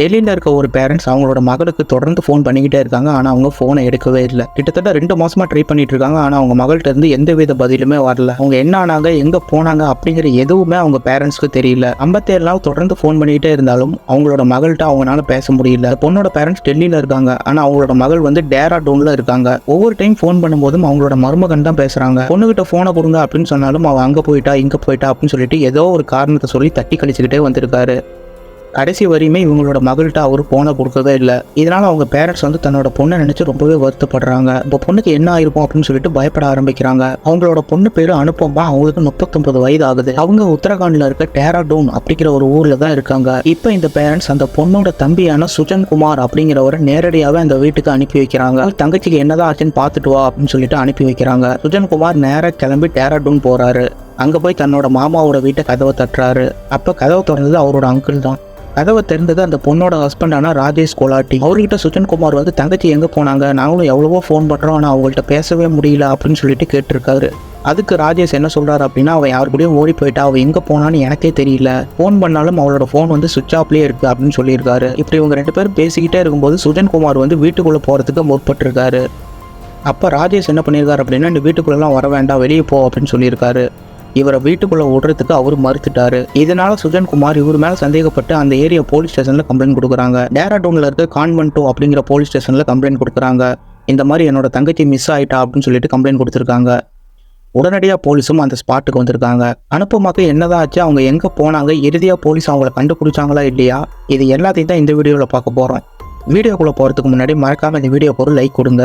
டெல்லியில் இருக்க ஒரு பேரண்ட்ஸ் அவங்களோட மகளுக்கு தொடர்ந்து ஃபோன் பண்ணிக்கிட்டே இருக்காங்க. ஆனால் அவங்க ஃபோனை எடுக்கவே இல்லை. கிட்டத்தட்ட ரெண்டு மாசமாக ட்ரை பண்ணிட்டு இருக்காங்க. ஆனால் அவங்க மகள்கிட்ட இருந்து எந்த வித பதிலுமே வரல. அவங்க என்ன ஆனாங்க எங்கே போனாங்க அப்படிங்கிற எதுவுமே அவங்க பேரண்ட்ஸ்க்கு தெரியல. ஐம்பத்தேழு நாள் தொடர்ந்து ஃபோன் பண்ணிக்கிட்டே இருந்தாலும் அவங்களோட மகள்கிட்ட அவங்களால பேச முடியல. பொண்ணோட பேரண்ட்ஸ் டெல்லியில் இருக்காங்க. ஆனால் அவங்களோட மகள் வந்து டேரா டேராடூன்ல இருக்காங்க. ஒவ்வொரு டைம் ஃபோன் பண்ணும்போதும் அவங்களோட மருமகன் தான் பேசுறாங்க. பொண்ணுகிட்ட ஃபோனை கொடுங்க அப்படின்னு சொன்னாலும் அவள் அங்கே போயிட்டா இங்கே போயிட்டா அப்படின்னு சொல்லிட்டு ஏதோ ஒரு காரணத்தை சொல்லி தட்டி கழிச்சுக்கிட்டே வந்திருக்காரு. கடைசி வரையுமே இவங்களோட மகள்கிட்ட அவர் போனை கொடுக்கவே இல்லை. இதனால் அவங்க பேரண்ட்ஸ் வந்து தன்னோட பொண்ணை நினச்சி ரொம்பவே வருத்தப்படுறாங்க. இப்போ பொண்ணுக்கு என்ன ஆயிருக்கும்? அப்படின்னு சொல்லிட்டு பயப்பட ஆரம்பிக்கிறாங்க. அவங்களோட பொண்ணு பேர் அனுப்பமா அவங்களுக்கு முப்பத்தொன்பது வயது ஆகுது அவங்க உத்தரகாண்ட்ல இருக்க டேராடூன் அப்படிங்கிற ஒரு ஊர்ல தான் இருக்காங்க. இப்போ இந்த பேரண்ட்ஸ் அந்த பொண்ணோட தம்பியான சுஜன் குமார் அப்படிங்கிறவரை நேரடியாகவே அந்த வீட்டுக்கு அனுப்பி வைக்கிறாங்க. தங்கச்சிக்கு என்னதான் ஆச்சுன்னு பார்த்துட்டு வா அப்படின்னு சொல்லிட்டு அனுப்பி வைக்கிறாங்க. சுஜன் குமார் நேராக கிளம்பி டேராடூன் போறாரு. அங்க போய் தன்னோட மாமாவோட வீட்டை கதவை தட்டுறாரு. அப்ப கதவை திறந்தது அவரோட அங்கிள் தான். கதவை திறந்தது அந்த பொண்ணோட ஹஸ்பண்டான ராஜேஷ் கோலாட்டி. அவர்கிட்ட சுஜன் குமார் வந்து தங்கச்சி எங்கே போனாங்க? நாங்களும் எவ்வளவோ ஃபோன் பண்ணுறோம் ஆனால் அவங்கள்ட்ட பேசவே முடியல அப்படின்னு சொல்லிட்டு கேட்டிருக்காரு. அதுக்கு ராஜேஷ் என்ன சொல்கிறாரு அப்படின்னா அவன் யார் கூடயும் ஓடி போயிட்டா அவள் எங்கே போனான்னு எனக்கே தெரியல. ஃபோன் பண்ணாலும் அவளோட ஃபோன் வந்து சுவிச் ஆஃப்லேயே இருக்கு அப்படின்னு சொல்லியிருக்காரு. இப்படி இவங்க ரெண்டு பேரும் பேசிக்கிட்டே இருக்கும்போது சுஜன் குமார் வந்து வீட்டுக்குள்ளே போகிறதுக்கு முற்பட்டிருக்காரு. அப்போ ராஜேஷ் என்ன பண்ணியிருக்காரு அப்படின்னா இந்த வீட்டுக்குள்ளெல்லாம் வர வேண்டாம் வெளியே போ அப்படின்னு சொல்லியிருக்காரு. இவரை வீட்டுக்குள்ள விடுறதுக்கு அவர் மறுத்துட்டாரு. இதனால சுஜன் குமார் இவர் மேல சந்தேகப்பட்டு அந்த ஏரியா போலீஸ் ஸ்டேஷன்ல கம்ப்ளைண்ட் கொடுக்குறாங்க. டேராடூன்ல இருக்க கான்வென்டோ அப்படிங்கிற போலீஸ் ஸ்டேஷன்ல கம்ப்ளைண்ட் கொடுக்குறாங்க. இந்த மாதிரி என்னோட தங்கச்சி மிஸ் ஆயிட்டா அப்படின்னு சொல்லிட்டு கம்ப்ளைண்ட் கொடுத்துருக்காங்க. உடனடியாக போலீஸும் அந்த ஸ்பாட்டுக்கு வந்திருக்காங்க. அனுப்பமாக்கு என்னதான் ஆச்சு? அவங்க எங்கே போனாங்க? இறுதியாக போலீஸ் அவங்கள கண்டுபிடிச்சாங்களா இல்லையா? இது எல்லாத்தையும் தான் இந்த வீடியோவில் பார்க்க போகிறோம் வீடியோக்குள்ளே போகிறதுக்கு முன்னாடி மறக்காமல் இந்த வீடியோக்கு ஒரு லைக் கொடுங்க.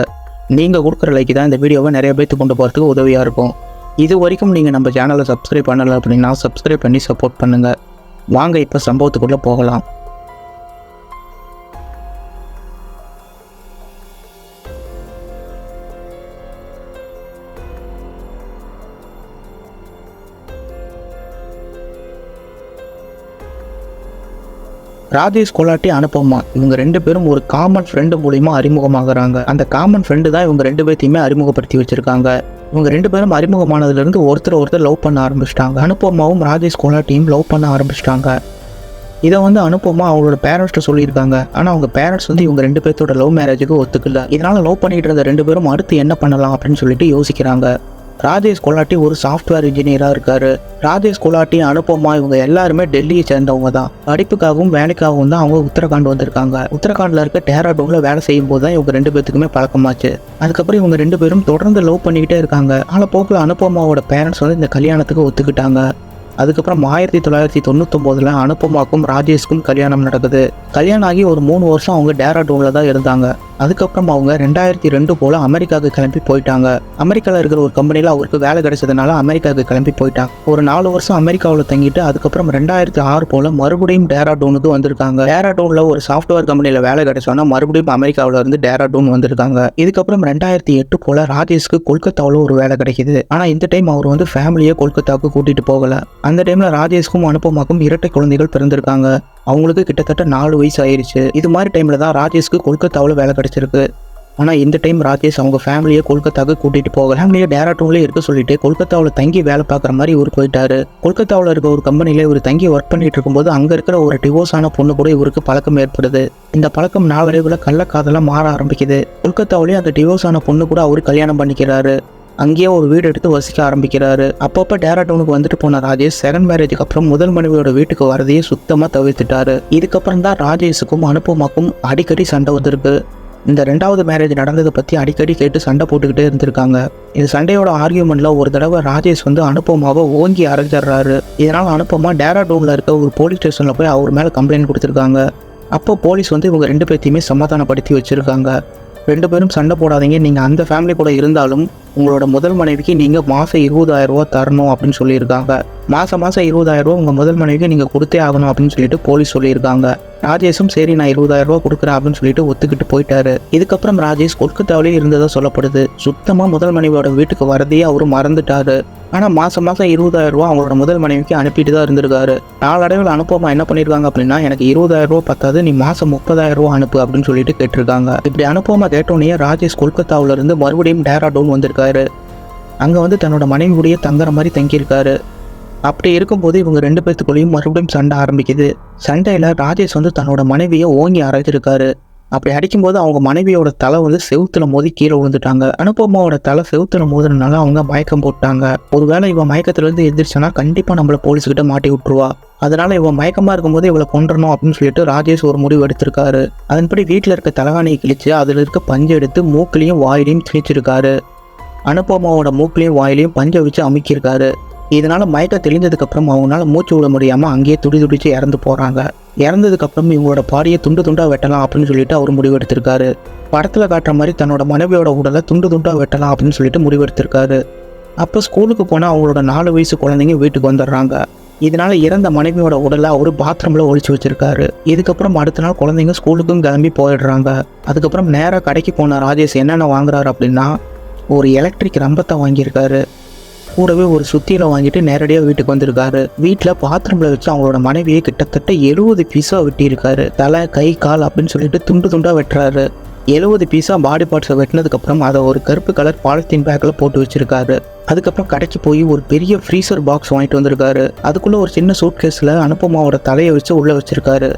நீங்கள் கொடுக்குற லைக் தான் இந்த வீடியோவை நிறைய பேர்த்து கொண்டு போகிறதுக்கு உதவியாக இருக்கும். இது வரைக்கும் நீங்கள் நம்ம சேனலை சப்ஸ்கிரைப் பண்ணலை அப்படின்னா சப்ஸ்கிரைப் பண்ணி சப்போர்ட் பண்ணுங்கள் வாங்க இப்போ சம்பவத்துக்குள்ளே போகலாம். ராஜேஷ் கொலாட்டி அனுப்பமா? இவங்க ரெண்டு பேரும் ஒரு காமன் ஃப்ரெண்டு மூலிமா அறிமுகமாகறாங்க. அந்த காமன் ஃப்ரெண்டு தான் இவங்க ரெண்டு பேர்த்தையுமே அறிமுகப்படுத்தி வச்சுருக்காங்க. இவங்க ரெண்டு பேரும் அறிமுகமானதுலேருந்து ஒருத்தர் ஒருத்தர் லவ் பண்ண ஆரம்பிச்சிட்டாங்க. அனுபமாவும் ராஜேஷ் கொலாட்டியும் லவ் பண்ண ஆரம்பிச்சிட்டாங்க. இதை வந்து அனுப்பமா அவங்களோட பேரண்ட்ஸ்ட்ட சொல்லியிருக்காங்க. ஆனால் அவங்க பேரண்ட்ஸ் வந்து இவங்க ரெண்டு பேர்த்தோட லவ் மேரேஜுக்கு ஒத்துக்கல. இதனால் லவ் பண்ணிட்டு இருந்த ரெண்டு பேரும் அடுத்து என்ன பண்ணலாம் அப்படின்னு சொல்லிட்டு யோசிக்கிறாங்க. ராஜேஷ் கொலாட்டி ஒரு சாஃப்ட்வேர் இன்ஜினியராக இருக்காரு. ராஜேஷ் கொலாட்டி அனுப்பமா இவங்க எல்லாருமே டெல்லியை சேர்ந்தவங்க தான். படிப்புக்காகவும் வேலைக்காகவும் தான் அவங்க உத்தரகாண்ட் வந்திருக்காங்க. உத்தரகாண்டில் இருக்க டேராடோவில் வேலை செய்யும் போது தான் இவங்க ரெண்டு பேத்துக்குமே பழக்கமாச்சு. அதுக்கப்புறம் இவங்க ரெண்டு பேரும் தொடர்ந்து லவ் பண்ணிக்கிட்டே இருக்காங்க. ஆனால் போக்கில் அனுப்பமாவோட பேரண்ட்ஸ் வந்து இந்த கல்யாணத்துக்கு ஒத்துக்கிட்டாங்க. அதுக்கப்புறம் ஆயிரத்தி தொள்ளாயிரத்தி தொண்ணூத்தொம்போதில் அனுப்பமாக்கும் ராஜேஷ்க்கும் கல்யாணம் நடக்குது கல்யாணம் ஆகி ஒரு மூணு வருஷம் அவங்க டேராடோவில் தான் இருந்தாங்க. அதுக்கப்புறம் அவங்க ரெண்டாயிரத்தி ரெண்டு போல் அமெரிக்காவுக்கு கிளம்பி போயிட்டாங்க. அமெரிக்காவில் இருக்கிற ஒரு கம்பெனியில் அவருக்கு வேலை கிடைச்சதுனால அமெரிக்காவுக்கு கிளம்பி போயிட்டாங்க. ஒரு நாலு வருஷம் அமெரிக்காவில் தங்கிட்டு அதுக்கப்புறம் ரெண்டாயிரத்தி ஆறு போல் மறுபடியும் டேராடூனுக்கு வந்திருக்காங்க. டேராடூனில் ஒரு சாஃப்ட்வேர் கம்பெனியில் வேலை கிடைச்சோன்னா மறுபடியும் அமெரிக்காவில் இருந்து டேராடூன் வந்திருக்காங்க. இதுக்கப்புறம் ரெண்டாயிரத்தி எட்டு போல் ராஜேஷ்க்கு கொல்கத்தாவில் ஒரு வேலை கிடைக்குது. ஆனால் இந்த டைம் அவர் வந்து ஃபேமிலியை கொல்கத்தாவுக்கு கூட்டிகிட்டு போகலை. அந்த டைமில் ராஜேஷ்க்கும் அனுப்பமாக்கும் இரட்டை குழந்தைகள் பிறந்திருக்காங்க. அவங்களுக்கு கிட்டத்தட்ட நாலு வயசு ஆயிடுச்சு இது மாதிரி டைமில் தான் ராஜேஷ்க்கு கொல்கத்தாவில் வேலை கிடச்சிருக்கு. ஆனால் இந்த டைம் ராஜேஷ் அவங்க ஃபேமிலியை கொல்கத்தாவுக்கு கூட்டிகிட்டு போக ஃபேமிலியை டேராட்டூன்லேயே இருக்க சொல்லிட்டு கொல்கத்தாவில் தங்கி வேலை பார்க்குற மாதிரி இவர் போயிட்டாரு. கொல்கத்தாவில் இருக்க ஒரு கம்பெனியில் இவர் தங்கி ஒர்க் பண்ணிட்டு இருக்கும்போது அங்கே இருக்கிற ஒரு டிவோர்ஸ் ஆன பொண்ணு கூட இவருக்கு பழக்கம் ஏற்படுது. இந்த பழக்கம் நாளடைவில் கள்ளக்காதலாக மாற ஆரம்பிக்குது. கொல்கத்தாவிலேயே அந்த டிவோர்ஸ் ஆன பொண்ணு கூட அவர் கல்யாணம் பண்ணிக்கிறாரு. அங்கேயே ஒரு வீடு எடுத்து வசிக்க ஆரம்பிக்கிறாரு. அப்பப்போ டேராடூனுக்கு வந்துட்டு போன ராஜேஷ் செகண்ட் மேரேஜுக்கு அப்புறம் முதல் மனைவியோட வீட்டுக்கு வரதையே சுத்தமாக தவிர்த்துட்டாரு. இதுக்கப்புறம் தான் ராஜேஷுக்கும் அனுப்பமாக்கும் அடிக்கடி சண்டை வந்திருக்கு. இந்த ரெண்டாவது மேரேஜ் நடந்ததை பற்றி அடிக்கடி கேட்டு சண்டை போட்டுக்கிட்டே இருந்திருக்காங்க. இந்த சண்டையோட ஆர்கியூமெண்ட்ல ஒரு தடவை ராஜேஷ் வந்து அனுப்பமாவை ஓங்கி அரைஞ்சிடுறாரு. இதனால் அனுப்பமா டேராடூனில் இருக்க ஒரு போலீஸ் ஸ்டேஷனில் போய் அவர் மேலே கம்ப்ளைண்ட் கொடுத்துருக்காங்க. அப்போ போலீஸ் வந்து இவங்க ரெண்டு பேர்த்தையுமே சமாதானப்படுத்தி வச்சிருக்காங்க. ரெண்டு பேரும் சண்டை போடாதீங்க. நீங்கள் அந்த ஃபேமிலி கூட இருந்தாலும் உங்களோட முதல் மனைவிக்கு நீங்கள் மாதம் இருபதாயிரம் ரூபா தரணும் அப்படின்னு சொல்லியிருக்காங்க. மாதம் மாதம் இருபதாயிரம் ரூபா உங்கள் முதல் மனைவிக்கு நீங்கள் கொடுத்தே ஆகணும் அப்படின்னு சொல்லிட்டு போலீஸ் சொல்லியிருக்காங்க. ராஜேஷும் சரி நான் இருபதாயிரம் ரூபா கொடுக்குறேன் அப்படின்னு சொல்லிட்டு ஒத்துக்கிட்டு போயிட்டாரு. இதுக்கப்புறம் ராஜேஷ் கொல்கத்தாவிலே இருந்ததா சொல்லப்படுது. சுத்தமாக முதல் மனைவியோட வீட்டுக்கு வரதையே அவரு மறந்துட்டாரு. ஆனால் மாதம் மாதம் இருபதாயிரம் ரூபா அவங்களோட முதல் மனைவிக்கு அனுப்பிட்டு தான் இருந்திருக்காரு. நாளடைவில் அனுப்பாமல் என்ன பண்ணியிருக்காங்க அப்படின்னா எனக்கு இருபதாயிரம் ரூபா பத்தாது நீ மாதம் முப்பதாயிரம் ரூபா அனுப்பு அப்படின்னு சொல்லிட்டு கேட்டிருக்காங்க. இப்படி அனுப்பாமல் கேட்டோன்னே ராஜேஷ் கொல்கத்தாவுல இருந்து மறுபடியும் டேராடோன் வந்திருக்காரு. அங்கே வந்து தன்னோட மனைவியுடைய தங்குற மாதிரி தங்கியிருக்காரு. அப்படி இருக்கும்போது இவங்க ரெண்டு பேர்த்துக்குள்ளேயும் மறுபடியும் சண்டை ஆரம்பிக்குது. சண்டையில் ராஜேஷ் வந்து தன்னோட மனைவியை ஓங்கி அரைச்சிருக்காரு அப்படி அடிக்கும்போது அவங்க மனைவியோட தலை வந்து செவுத்துல மோதி கீழே விழுந்துட்டாங்க. அனுபமாவோட தலை செவுத்துல மோதுனனால அவங்க மயக்கம் போட்டாங்க. ஒருவேளை இவன் மயக்கத்திலிருந்து எந்திரிச்சானா கண்டிப்பாக நம்மளை போலீஸ்கிட்ட மாட்டி விட்டுருவா. அதனால இவன் மயக்கமாக இருக்கும்போது இவளை கொன்றணும் அப்படின்னு சொல்லிட்டு ராஜேஷ் ஒரு முடிவு எடுத்திருக்காரு. அதன்படி வீட்டில் இருக்க தலகாணியை கிழிச்சு அதில் இருக்க பஞ்சு எடுத்து மூக்கிலையும் வாயிலையும் திணிச்சிருக்காரு அனுபமாவோட மூக்கிலையும் வாயிலையும் பஞ்சை வச்சு அமுக்கியிருக்காரு. இதனால மயக்கம் தெளிஞ்சதுக்கப்புறம் அவங்களால மூச்சு விட முடியாம அங்கேயே துடி துடிச்சு இறந்து போறாங்க. இறந்ததுக்கப்புறம் இவங்களோட பாடியை துண்டு துண்டா வெட்டலாம் அப்படின்னு சொல்லிட்டு அவர் முடிவெடுத்திருக்காரு படத்துல காட்டுற மாதிரி தன்னோட மனைவியோட உடலை துண்டு துண்டா வெட்டலாம் அப்படின்னு சொல்லிட்டு முடிவெடுத்திருக்காரு அப்போ ஸ்கூலுக்கு போனால் அவங்களோட நாலு வயசு குழந்தைங்க வீட்டுக்கு வந்துடுறாங்க. இதனால இறந்த மனைவியோட உடலை அவர் பாத்ரூம்ல ஒழிச்சு வச்சிருக்காரு. இதுக்கப்புறம் அடுத்த நாள் குழந்தைங்க ஸ்கூலுக்கும் கிளம்பி போயிடுறாங்க. அதுக்கப்புறம் நேராக கடைக்கு போன ராஜேஷ் என்னென்ன வாங்குறாரு அப்படின்னா ஒரு எலக்ட்ரிக் ரம்பத்தை வாங்கியிருக்காரு. கூடவே ஒரு சுத்தியில வாங்கிட்டு நேரடியாக வீட்டுக்கு வந்திருக்காரு. வீட்டில் பாத்ரூமில் வச்சு அவங்களோட மனைவியை கிட்டத்தட்ட எழுபது பீஸா வெட்டியிருக்காரு. தலை கை கால் அப்படின்னு சொல்லிட்டு துண்டு துண்டாக வெட்டுறாரு. எழுபது பீஸா பாடி பார்ட்ஸை வெட்டினதுக்கப்புறம் அதை ஒரு கருப்பு கலர் பாலித்தீன் பேக்கில் போட்டு வச்சிருக்காரு. அதுக்கப்புறம் கடைக்கு போய் ஒரு பெரிய ஃப்ரீசர் பாக்ஸ் வாங்கிட்டு வந்திருக்காரு. அதுக்குள்ளே ஒரு சின்ன சூட் கேஸில் அனுப்பமாவோட தலையை வச்சு உள்ளே வச்சிருக்காரு.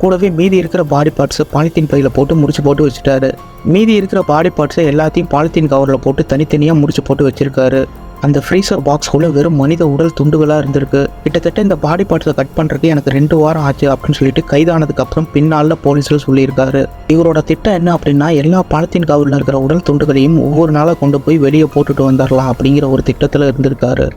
கூடவே மீதி இருக்கிற பாடி பார்ட்ஸை பாலித்தீன் பையில் போட்டு முடிச்சு போட்டு வச்சுட்டாரு. மீதி இருக்கிற பாடி பார்ட்ஸை எல்லாத்தையும் பாலித்தீன் கவரில் போட்டு தனித்தனியாக முடிச்சு போட்டு வச்சிருக்காரு. அந்த ஃப்ரீசர் பாக்ஸ்குள்ள வெறும் மனித உடல் துண்டுகளாக இருந்திருக்கு. கிட்டத்தட்ட இந்த பாடி பார்ட்ஸை கட் பண்ணுறதுக்கு எனக்கு ரெண்டு வாரம் ஆச்சு அப்படின்னு சொல்லிட்டு கைதானதுக்கு அப்புறம் பின்னால் போலீஸில் சொல்லியிருக்காரு. இவரோட திட்டம் என்ன அப்படின்னா எல்லா பாலித்தீன் காவலில் இருக்கிற உடல் துண்டுகளையும் ஒவ்வொரு நாளாக கொண்டு போய் வெளியே போட்டுட்டு வந்துடலாம் அப்படிங்கிற ஒரு திட்டத்தில் இருந்திருக்காரு.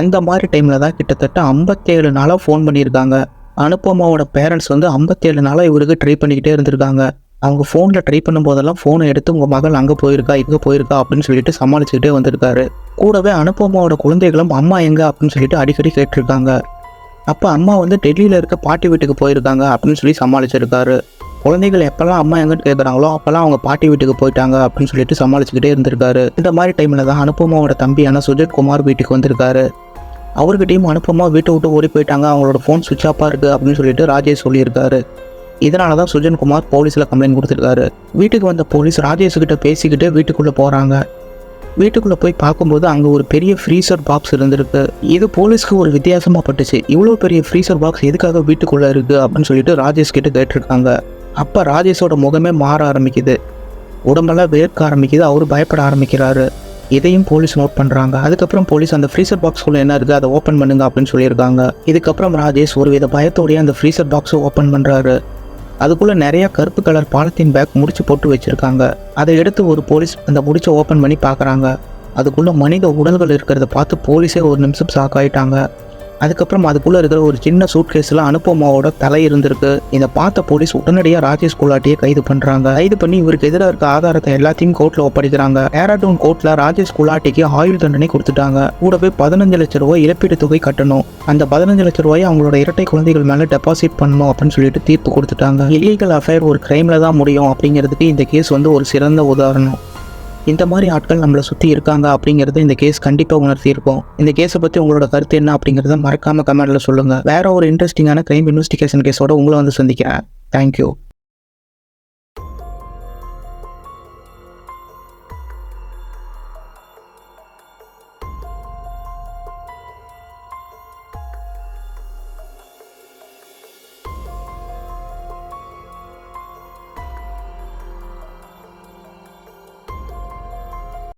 அந்த மாதிரி டைமில் தான் கிட்டத்தட்ட ஐம்பத்தேழு நாளாக ஃபோன் பண்ணியிருக்காங்க. அனுப்பமாவோட பேரண்ட்ஸ் வந்து ஐம்பத்தேழு நாளாக இவருக்கு ட்ரை பண்ணிக்கிட்டே இருந்திருக்காங்க. அவங்க ஃபோனில் ட்ரை பண்ணும்போதெல்லாம் ஃபோனை எடுத்து உங்கள் மகள் அங்கே போயிருக்கா இங்கே போயிருக்கா அப்படின்னு சொல்லிட்டு சமாளிச்சுக்கிட்டே வந்திருக்காரு. கூடவே அனுபமாவோட குழந்தைகளும் அம்மா எங்கே அப்படின்னு சொல்லிட்டு அடிக்கடி கேட்டிருக்காங்க. அப்போ அம்மா வந்து டெல்லியில் இருக்க பாட்டி வீட்டுக்கு போயிருக்காங்க அப்படின்னு சொல்லி சமாளிச்சிருக்காரு. குழந்தைகள் எப்போல்லாம் அம்மா எங்கே கேட்குறாங்களோ அப்போல்லாம் அவங்க பாட்டி வீட்டுக்கு போயிட்டாங்க அப்படின்னு சொல்லிட்டு சமாளிச்சுக்கிட்டே இருந்திருக்காரு. இந்த மாதிரி டைமில் தான் அனுப்பமாவோட தம்பியான சுஜித் குமார் வீட்டுக்கு வந்திருக்காரு. அவர்கிட்டையும் அனுப்பமா வீட்டை விட்டு ஓடி போயிட்டாங்க. அவங்களோட ஃபோன் சுவிச் ஆஃபாக இருக்குது அப்படின்னு சொல்லிட்டு ராஜேஷ் சொல்லியிருக்காரு. இதனால தான் சுஜன் குமார் போலீஸில் கம்ப்ளைண்ட் கொடுத்துருக்காரு. வீட்டுக்கு வந்த போலீஸ் ராஜேஷ்கிட்ட பேசிக்கிட்டு வீட்டுக்குள்ளே போகிறாங்க வீட்டுக்குள்ளே போய் பார்க்கும்போது அங்கே ஒரு பெரிய ஃப்ரீசர் பாக்ஸ் இருந்திருக்கு. இது போலீஸ்க்கு ஒரு வித்தியாசமாக பட்டுச்சு. இவ்வளோ பெரிய ஃப்ரீசர் பாக்ஸ் எதுக்காக வீட்டுக்குள்ளே இருக்குது அப்படின்னு சொல்லிட்டு ராஜேஷ் கிட்ட கேட்டிருக்காங்க. அப்போ ராஜேஷோட முகமே மாற ஆரம்பிக்குது. உடம்பெல்லாம் வேர்க்க ஆரம்பிக்குது. அவர் பயப்பட ஆரம்பிக்கிறாரு. இதையும் போலீஸ் நோட் பண்ணுறாங்க அதுக்கப்புறம் போலீஸ் அந்த ஃப்ரீசர் பாக்ஸ்குள்ளே என்ன இருக்குது அதை ஓப்பன் பண்ணுங்க அப்படின்னு சொல்லியிருக்காங்க. இதுக்கப்புறம் ராஜேஷ் ஒரு வித அந்த ஃப்ரீசர் பாக்ஸை ஓப்பன் பண்ணுறாரு அதுக்குள்ளே நிறைய கருப்பு கலர் பாலித்தீன் பேக் முடிச்சு போட்டு வச்சுருக்காங்க. அதை எடுத்து ஒரு போலீஸ் அந்த முடிச்சை ஓப்பன் பண்ணி பார்க்குறாங்க. அதுக்குள்ளே மனித உடல்கள் இருக்கிறத பார்த்து போலீஸே ஒரு நிமிஷம் ஷாக் ஆயிட்டாங்க. அதுக்கப்புறம் அதுக்குள்ளே இருக்கிற ஒரு சின்ன சூட் கேஸில் அனுப்பமாவோட தலை இருந்திருக்கு. இதை பார்த்த போலீஸ் உடனடியாக ராஜேஷ் குலாட்டியை கைது பண்ணுறாங்க கைது பண்ணி இவருக்கு எதிராக இருக்க ஆதாரத்தை எல்லாத்தையும் கோர்ட்டில் ஒப்படைக்கிறாங்க. டேராடூன் கோர்ட்டில் ராஜேஷ் குலாட்டிக்கு ஆயுள் தண்டனை கொடுத்துட்டாங்க. கூடவே பதினஞ்சு லட்ச ரூபாய் இழப்பீடு தொகை கட்டணும். அந்த பதினஞ்சு லட்ச ரூபாயை அவங்களோட இரட்டை குழந்தைகள் மேலே டெபாசிட் பண்ணணும் அப்படின்னு சொல்லிட்டு தீர்ப்பு கொடுத்துட்டாங்க. இல்லீகல் அஃபேர் ஒரு கிரைமில் தான் முடியும் அப்படிங்கிறதுக்கு இந்த கேஸ் வந்து ஒரு சிறந்த உதாரணம். இந்த மாதிரி ஆட்கள் நம்மளை சுற்றி இருக்காங்க அப்படிங்கிறத இந்த கேஸ் கண்டிப்பாக உணர்த்தியிருக்கோம் இந்த கேஸை பற்றி உங்களோட கருத்து என்ன அப்படிங்கிறத மறக்காம கமெண்ட்டில் சொல்லுங்கள் வேற ஒரு இன்ட்ரெஸ்டிங்கான கிரைம் இன்வெஸ்டிகேஷன் கேஸோட உங்களை வந்து சந்திக்கிறேன். தேங்க்யூ